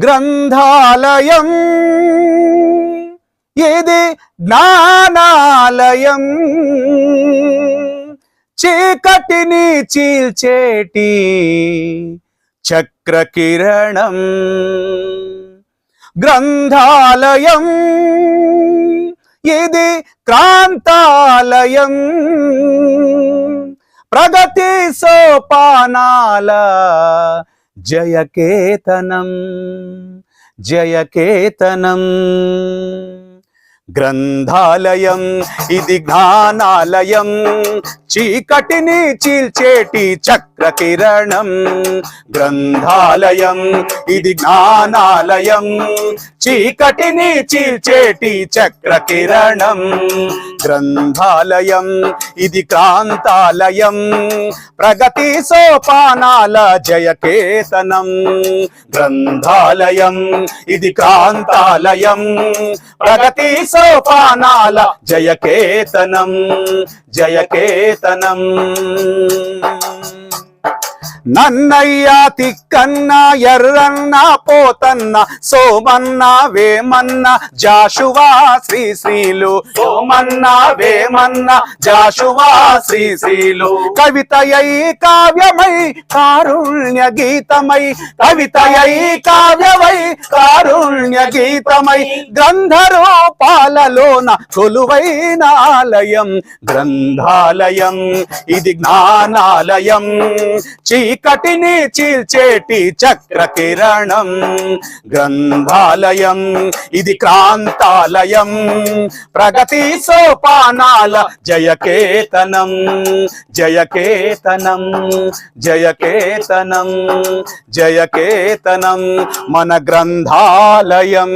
గ్రంథాలయం. ఇది జ్ఞానాలయం? చీకటిని చీల్చేటి చక్రకిరణం. గ్రంథాలయం. ఇది క్రాంతాలయం? ప్రగతి సోపానాల జయకేతనం జయకేతనం. గ్రంథాలయం ఇది జ్ఞానాలయం చీకటిని చీల్చేటి చక్ర కిరణం గ్రంథాలయం ఇది జ్ఞానాలయం చీకటిని చీల్చేటి చక్ర కిరణం గ్రంథాలయం ఇది క్రాంతాలయం ప్రగతి సోపానాల జయకేతనం. గ్రంథాలయం ఇది క్రాంతాలయం ప్రగతి సోపానాల జయకేతనం. జయకేతనం. నన్నయ్య తిక్కన్న ఎర్రన్న పోతన్న సోమన్న వేమన్న జాషువా శ్రీశ్రీలు. సోమన్న వేమన్న జాషువా శ్రీశ్రీలు. కవితయై కావ్యమై కారుణ్య గీతమై. కవితయై కావ్యమై కారుణ్య గీతమై. గ్రంథరూపాలలోన కొలువైన ఆలయం గ్రంథాలయం ఇది జ్ఞానాలయం. చీకటిని చీల్చేటి చక్ర కిరణం గ్రంథాలయం ఇది క్రాంతాలయం. ప్రగతి సోపానాల జయకేతనం జయకేతనం జయకేతనం జయకేతనం మన గ్రంథాలయం.